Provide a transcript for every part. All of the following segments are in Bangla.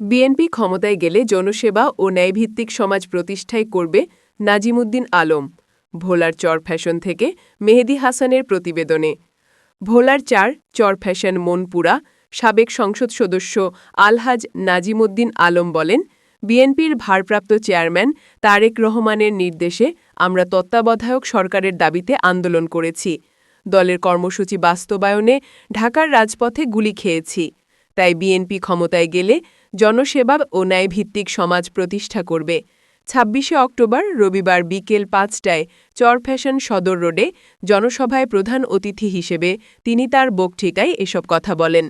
বিএনপি ক্ষমতায় গেলে জনসেবা ও ন্যায়ভিত্তিক সমাজ প্রতিষ্ঠায় করবে নাজিমুদ্দিন আলম, ভোলার চর ফ্যাশন থেকে মেহেদি হাসানের প্রতিবেদনে। ভোলার চার, চর ফ্যাশন মনপুরা, সাবেক সংসদ সদস্য আলহাজ নাজিমুদ্দিন আলম বলেন, বিএনপির ভারপ্রাপ্ত চেয়ারম্যান তারেক রহমানের নির্দেশে আমরা তত্ত্বাবধায়ক সরকারের দাবিতে আন্দোলন করেছি। দলের কর্মসূচি বাস্তবায়নে ঢাকার রাজপথে গুলি খেয়েছি। তাই বিএনপি ক্ষমতায় গেলে জনসেবা ও ন্যায়ভিত্তিক সমাজ প্রতিষ্ঠা করবে। ছাব্বিশে অক্টোবর রবিবার বিকেল পাঁচটায় চর ফ্যাশন সদর রোডে জনসভায় প্রধান অতিথি হিসেবে তিনি তার বক্তৃতায় এসব কথা বলেন।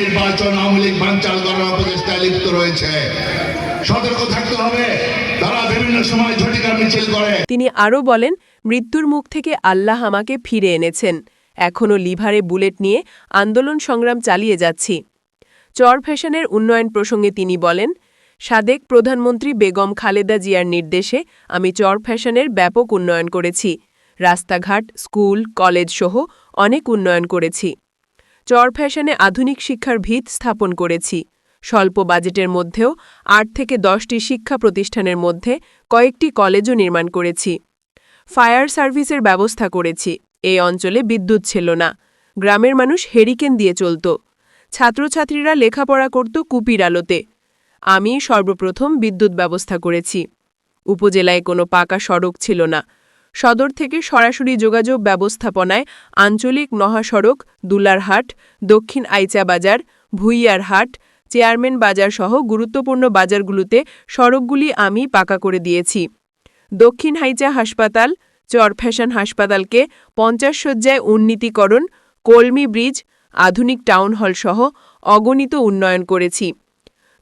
নির্বাচন আওয়ামী লীগ করার অপচেষ্টায় লিপ্ত রয়েছে। সতর্ক থাকতে হবে। তারা বিভিন্ন সময় ঝটিকা মিছিল করে। তিনি আরও বলেন, মৃত্যুর মুখ থেকে আল্লাহ আমাকে ফিরে এনেছেন। এখনও লিভারে বুলেট নিয়ে আন্দোলন সংগ্রাম চালিয়ে যাচ্ছি। চর ফ্যাশনের উন্নয়ন প্রসঙ্গে তিনি বলেন, সাদেক প্রধানমন্ত্রী বেগম খালেদা জিয়ার নির্দেশে আমি চর ফ্যাশনের ব্যাপক উন্নয়ন করেছি। রাস্তাঘাট, স্কুল, কলেজ সহ অনেক উন্নয়ন করেছি। চর ফ্যাশনে আধুনিক শিক্ষার ভিত স্থাপন করেছি। স্বল্প বাজেটের মধ্যেও আট থেকে দশটি শিক্ষা প্রতিষ্ঠানের মধ্যে কয়েকটি কলেজও নির্মাণ করেছি। ফায়ার সার্ভিসের ব্যবস্থা করেছি। এই অঞ্চলে বিদ্যুৎ ছিল না। গ্রামের মানুষ হেরিকেন দিয়ে চলত। ছাত্রছাত্রীরা লেখাপড়া করত কুপির আলোতে। আমি সর্বপ্রথম বিদ্যুৎ ব্যবস্থা করেছি। উপজেলায় কোনো পাকা সড়ক ছিল না। সদর থেকে সরাসরি যোগাযোগ ব্যবস্থাপনায় আঞ্চলিক মহাসড়ক, দুলারহাট, দক্ষিণ আইচা বাজার ভুইয়ার হাট চেয়ারম্যান বাজার সহ গুরুত্বপূর্ণ বাজারগুলোতে সড়কগুলি আমি পাকা করে দিয়েছি। দক্ষিণ হাইচা হাসপাতাল, চর ফ্যাশন হাসপাতালকে পঞ্চাশ শয্যায় উন্নীতিকরণ, কলমি ব্রিজ, আধুনিক টাউন হল সহ অগণিত উন্নয়ন করেছি।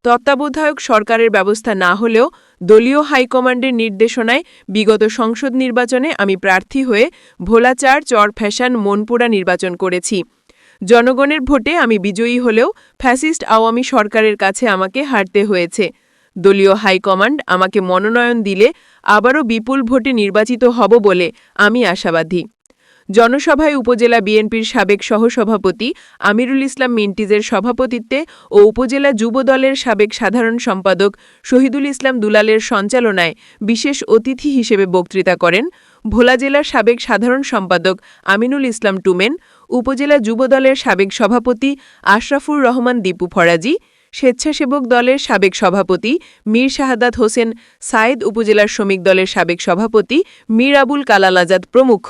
তত্ত্বাবধায়ক সরকারের ব্যবস্থা না হলেও দলীয় হাইকমান্ডের নির্দেশনায় বিগত সংসদ নির্বাচনে আমি প্রার্থী হয়ে ভোলাচার চর ফ্যাশন মনপুরা নির্বাচন করেছি। জনগণের ভোটে আমি বিজয়ী হলেও ফ্যাসিস্ট আওয়ামী সরকারের কাছে আমাকে হারতে হয়েছে। দলীয় হাইকমান্ড আমাকে মনোনয়ন দিলে আবারও বিপুল ভোটে নির্বাচিত হব বলে আমি আশাবাদী। জনসভায় উপজেলা বিএনপির সাবেক সহসভাপতি আমিরুল ইসলাম মিন্টিজের সভাপতিত্বে ও উপজেলা যুব দলের সাবেক সাধারণ সম্পাদক শহীদুল ইসলাম দুলালের সঞ্চালনায় বিশেষ অতিথি হিসেবে বক্তৃতা করেন ভোলা জেলার সাবেক সাধারণ সম্পাদক আমিনুল ইসলাম টুমেন, উপজেলা যুবদলের সাবেক সভাপতি আশরাফুর রহমান দীপু ফরাজি, স্বেচ্ছাসেবক দলের সাবেক সভাপতি মীর শাহাদাত হোসেন, সায়েদ উপজেলার শ্রমিক দলের সাবেক সভাপতি মীর আবুল কালাল আজাদ প্রমুখ।